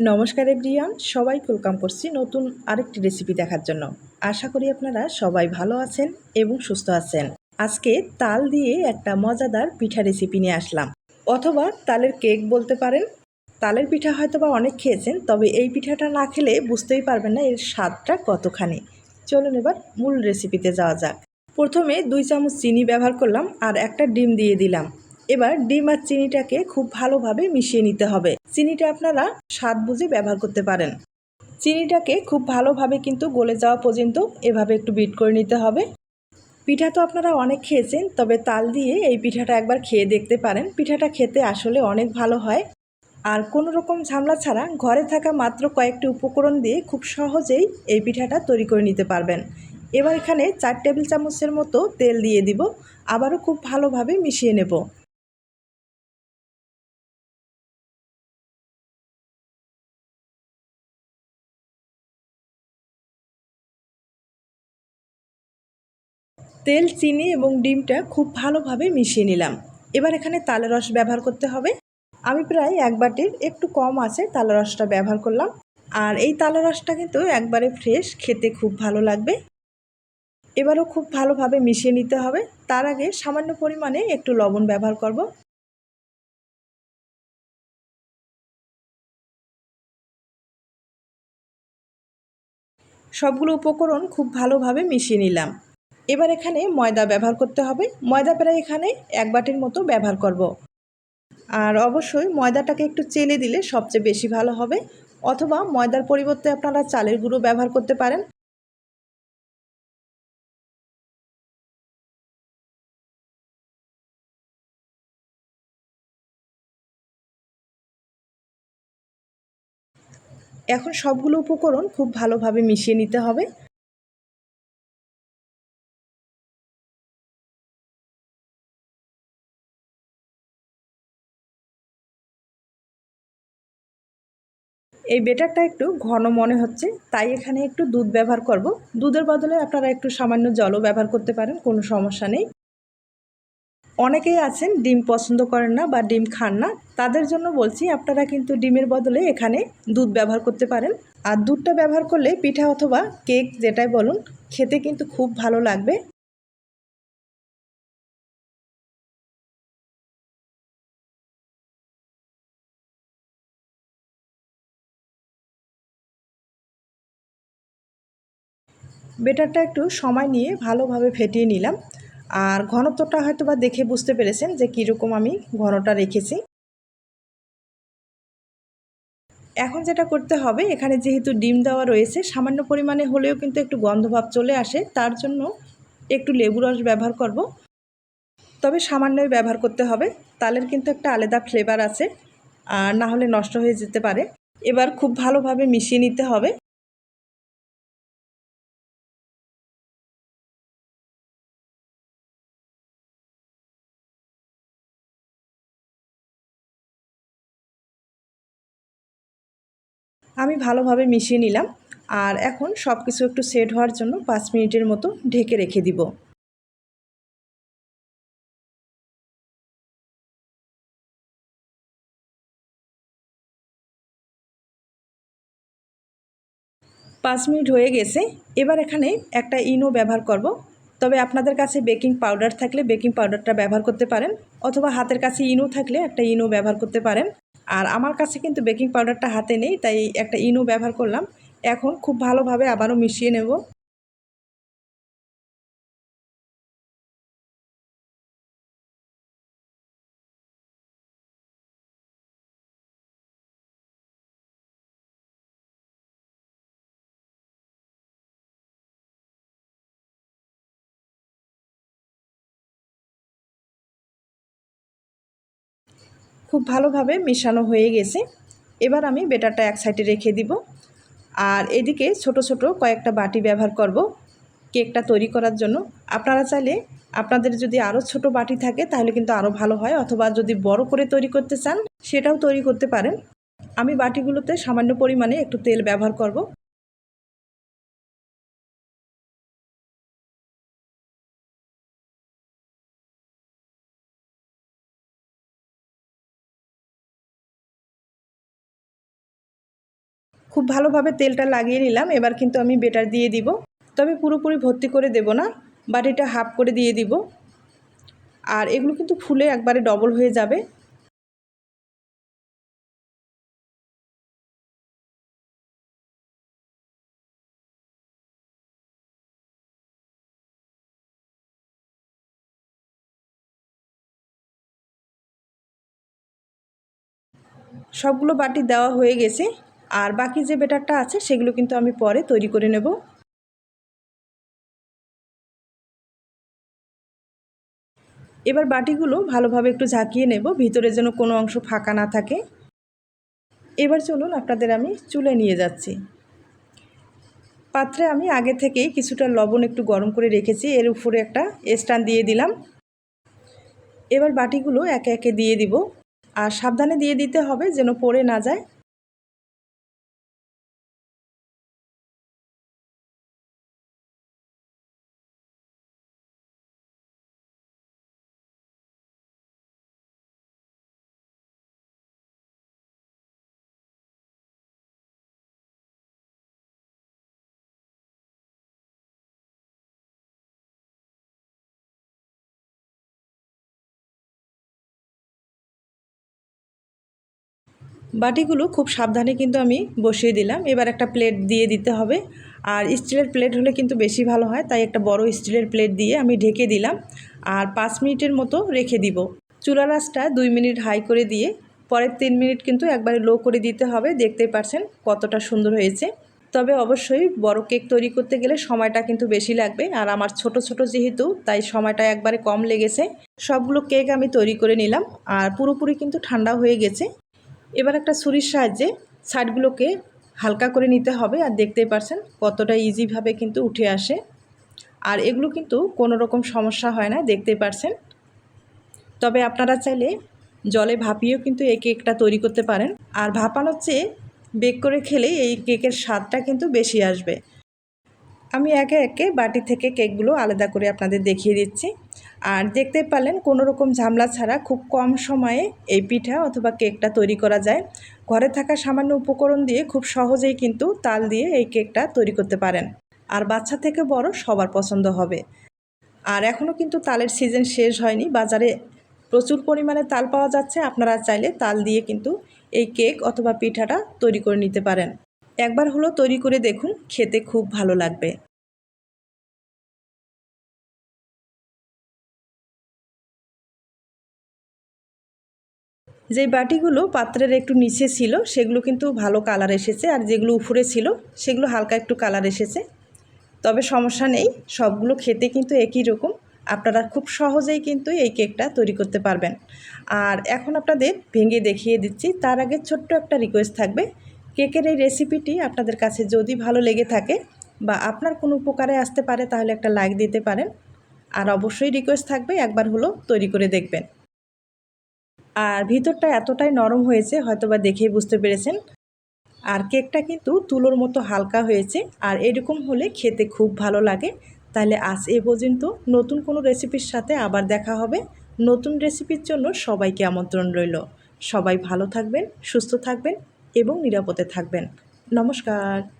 নমস্কার এভরিয়ান সবাই ওয়েলকাম করছি নতুন আরেকটি রেসিপি দেখার জন্য। আশা করি আপনারা সবাই ভালো আছেন এবং সুস্থ আছেন। আজকে তাল দিয়ে একটা মজাদার পিঠা রেসিপি নিয়ে আসলাম। অথবা তালের কেক বলতে পারেন। তালের পিঠা হয়তো বা অনেক খেয়েছেন, তবে এই পিঠাটা না খেলে বুঝতেই পারবেন না এর স্বাদটা কতখানি। চলুন এবার মূল রেসিপিতে যাওয়া যাক। প্রথমে দুই চামচ চিনি ব্যবহার করলাম আর একটা ডিম দিয়ে দিলাম। এবার ডিম আর চিনিটাকে খুব ভালোভাবে মিশিয়ে নিতে হবে। চিনিটা আপনারা স্বাদ বুঝে ব্যবহার করতে পারেন। চিনিটাকে খুব ভালোভাবে কিন্তু গলে যাওয়া পর্যন্ত এভাবে একটু বিট করে নিতে হবে। পিঠা তো আপনারা অনেক খেয়েছেন, তবে তাল দিয়ে এই পিঠাটা একবার খেয়ে দেখতে পারেন। পিঠাটা খেতে আসলে অনেক ভালো হয়। আর কোনো রকম ঝামলা ছাড়া ঘরে থাকা মাত্র কয়েকটি উপকরণ দিয়ে খুব সহজেই এই পিঠাটা তৈরি করে নিতে পারবেন। এবার এখানে চার টেবিল চামচের মতো তেল দিয়ে দিব। আবারও খুব ভালোভাবে মিশিয়ে নেব। তেল, চিনি এবং ডিমটা খুব ভালোভাবে মিশিয়ে নিলাম। এবার এখানে তালের রস ব্যবহার করতে হবে। আমি প্রায় এক বাটির একটু কম আছে তালের রসটা ব্যবহার করলাম। আর এই তালের রসটা কিন্তু একবারে ফ্রেশ খেতে খুব ভালো লাগবে। এবারও খুব ভালোভাবে মিশিয়ে নিতে হবে। তার আগে সামান্য পরিমাণে একটু লবণ ব্যবহার করব। সবগুলো উপকরণ খুব ভালোভাবে মিশিয়ে নিলাম। এবার এখানে ময়দা ব্যবহার করতে হবে। ময়দা প্রায় এখানে এক বাটির মতো ব্যবহার করব। আর অবশ্যই ময়দাটাকে একটু চেলে দিলে সবচেয়ে বেশি ভালো হবে। অথবা ময়দার পরিবর্তে আপনারা চালের গুঁড়ো ব্যবহার করতে পারেন। এখন সবগুলো উপকরণ খুব ভালোভাবে মিশিয়ে নিতে হবে। এই বেটারটা একটু ঘন মনে হচ্ছে, তাই এখানে একটু দুধ ব্যবহার করব। দুধের বদলে আপনারা একটু সামান্য জলও ব্যবহার করতে পারেন, কোনো সমস্যা নেই। অনেকেই আছেন ডিম পছন্দ করেন না বা ডিম খান না, তাদের জন্য বলছি আপনারা কিন্তু ডিমের বদলে এখানে দুধ ব্যবহার করতে পারেন। আর দুধটা ব্যবহার করলে পিঠা অথবা কেক যেটাই বলুন, খেতে কিন্তু খুব ভালো লাগবে। বেটারটা একটু সময় নিয়ে ভালোভাবে ফেটিয়ে নিলাম। আর ঘনত্বটা হয়তো বা দেখে বুঝতে পেরেছেন যে কীরকম আমি ঘনটা রেখেছি। এখন যেটা করতে হবে, এখানে যেহেতু ডিম দেওয়া রয়েছে, সামান্য পরিমাণে হলেও কিন্তু একটু গন্ধভাব চলে আসে, তার জন্য একটু লেবু রস ব্যবহার করব। তবে সামান্যই ব্যবহার করতে হবে, তালের কিন্তু একটা আলাদা ফ্লেভার আছে, আর না হলে নষ্ট হয়ে যেতে পারে। এবার খুব ভালোভাবে মিশিয়ে নিতে হবে। আমি ভালোভাবে মিশিয়ে নিলাম আর এখন সব কিছু একটু সেট হওয়ার জন্য পাঁচ মিনিটের মতো ঢেকে রেখে দিব। পাঁচ মিনিট হয়ে গেছে, এবার এখানে একটা ইনো ব্যবহার করব। তবে আপনাদের কাছে বেকিং পাউডার থাকলে বেকিং পাউডারটা ব্যবহার করতে পারেন, অথবা হাতের কাছে ইনো থাকলে একটা ইনো ব্যবহার করতে পারেন। আর আমার কাছে কিন্তু বেকিং পাউডারটা হাতে নেই, তাই একটা ইনো ব্যবহার করলাম। এখন খুব ভালোভাবে আবারও মিশিয়ে নেব। খুব ভালোভাবে মেশানো হয়ে গেছে। এবার আমি বেটারটা এক সাইডে রেখে দিব। আর এদিকে ছোট ছোট কয়েকটা বাটি ব্যবহার করব কেকটা তৈরি করার জন্য। আপনারা চাইলে আপনাদের যদি আরও ছোট বাটি থাকে তাহলে কিন্তু আরও ভালো হয়, অথবা যদি বড় করে তৈরি করতে চান সেটাও তৈরি করতে পারেন। আমি বাটিগুলোতে সামান্য পরিমাণে একটু তেল ব্যবহার করব। খুব ভালোভাবে তেলটা লাগিয়ে নিলাম, এবার কিন্তু আমি বেটার দিয়ে দিব। তবে পুরোপুরি ভর্তি করে দেব না, বাটিটা হাফ করে দিয়ে দিব। আর এগুলো কিন্তু ফুলে একবারে ডবল হয়ে যাবে। সবগুলো বাটি দেওয়া হয়ে গেছে। আর বাকি যে বেটারটা আছে, সেগুলো কিন্তু আমি পরে তৈরি করে নেব। এবার বাটিগুলো ভালোভাবে একটু ঝাঁকিয়ে নেব, ভিতরে যেন কোনো অংশ ফাঁকা না থাকে। এবার চলুন আপনাদের আমি চুলে নিয়ে যাচ্ছি। পাত্রে আমি আগে থেকেই কিছুটা লবণ একটু গরম করে রেখেছি, এর উপরে একটা স্ট্যান্ড দিয়ে দিলাম। এবার বাটিগুলো একে একে দিয়ে দিব। আর সাবধানে দিয়ে দিতে হবে যেন পড়ে না যায়। বাটিগুলো খুব সাবধানে কিন্তু আমি বসিয়ে দিলাম। এবার একটা প্লেট দিয়ে দিতে হবে। আর স্টিলের প্লেট হলে কিন্তু বেশি ভালো হয়, তাই একটা বড় স্টিলের প্লেট দিয়ে আমি ঢেকে দিলাম। আর পাঁচ মিনিটের মতো রেখে দিব। চুলা রাসটা দুই মিনিট হাই করে দিয়ে, পরের তিন মিনিট কিন্তু একবারে লো করে দিতে হবে। দেখতেই পারছেন কতটা সুন্দর হয়েছে। তবে অবশ্যই বড় কেক তৈরি করতে গেলে সময়টা কিন্তু বেশি লাগবে। আর আমার ছোট ছোট যেহেতু, তাই সময়টা একবারে কম লেগেছে। সবগুলো কেক আমি তৈরি করে নিলাম। আর পুরোপুরি কিন্তু ঠান্ডা হয়ে গেছে। এবার একটা ছুরির সাহায্যে শার্টগুলোকে হালকা করে নিতে হবে আর দেখতেই পারছেন কতটা ইজিভাবে কিন্তু উঠে আসে। আর এগুলো কিন্তু কোনো রকম সমস্যা হয় না, দেখতেই পারছেন। তবে আপনারা চাইলে জলে ভাপিয়েও কিন্তু এই কেকটা তৈরি করতে পারেন। আর ভাপানোর চেয়ে বেক করে খেলে এই কেকের স্বাদটা কিন্তু বেশি আসবে। আমি একে একে বাটি থেকে কেকগুলো আলাদা করে আপনাদের দেখিয়ে দিচ্ছি। আর দেখতে পারলেন, কোনো রকম ঝামলা ছাড়া খুব কম সময়ে এই পিঠা অথবা কেকটা তৈরি করা যায়। ঘরে থাকা সামান্য উপকরণ দিয়ে খুব সহজেই কিন্তু তাল দিয়ে এই কেকটা তৈরি করতে পারেন। আর বাচ্চা থেকে বড় সবার পছন্দ হবে। আর এখনও কিন্তু তালের সিজন শেষ হয়নি। বাজারে প্রচুর পরিমাণে তাল পাওয়া যাচ্ছে। আপনারা চাইলে তাল দিয়ে কিন্তু এই কেক অথবা পিঠাটা তৈরি করে নিতে পারেন। একবার হলো তৈরি করে দেখুন, খেতে খুব ভালো লাগবে। যে বাটিগুলো পাত্রের একটু নিচে ছিল, সেগুলো কিন্তু ভালো কালার এসেছে আর যেগুলো উপরে ছিল, সেগুলো হালকা একটু কালার এসেছে। তবে সমস্যা নেই, সবগুলো খেতে কিন্তু একই রকম। আপনারা খুব সহজেই কিন্তু এই কেকটা তৈরি করতে পারবেন। আর এখন আপনাদের ভেঙে দেখিয়ে দিচ্ছি, তার আগে ছোট্ট একটা রিকোয়েস্ট থাকবে। কেকের এই রেসিপিটি আপনাদের কাছে যদি ভালো লেগে থাকে বা আপনার কোনো উপকারে আসতে পারে, তাহলে একটা লাইক দিতে পারেন। আর অবশ্যই রিকোয়েস্ট থাকবে, একবার হলো তৈরি করে দেখবেন। আর ভিতরটা এতটাই নরম হয়েছে, হয়তোবা দেখেই বুঝতে পেরেছেন। আর কেকটা কিন্তু তুলোর মতো হালকা হয়েছে, আর এরকম হলে খেতে খুব ভালো লাগে। তাহলে আজ এ পর্যন্ত নতুন কোনো রেসিপির সাথে আবার দেখা হবে। নতুন রেসিপির জন্য সবাইকে আমন্ত্রণ রইল। সবাই ভালো থাকবেন, সুস্থ থাকবেন এবং নিরাপদে থাকবেন। নমস্কার।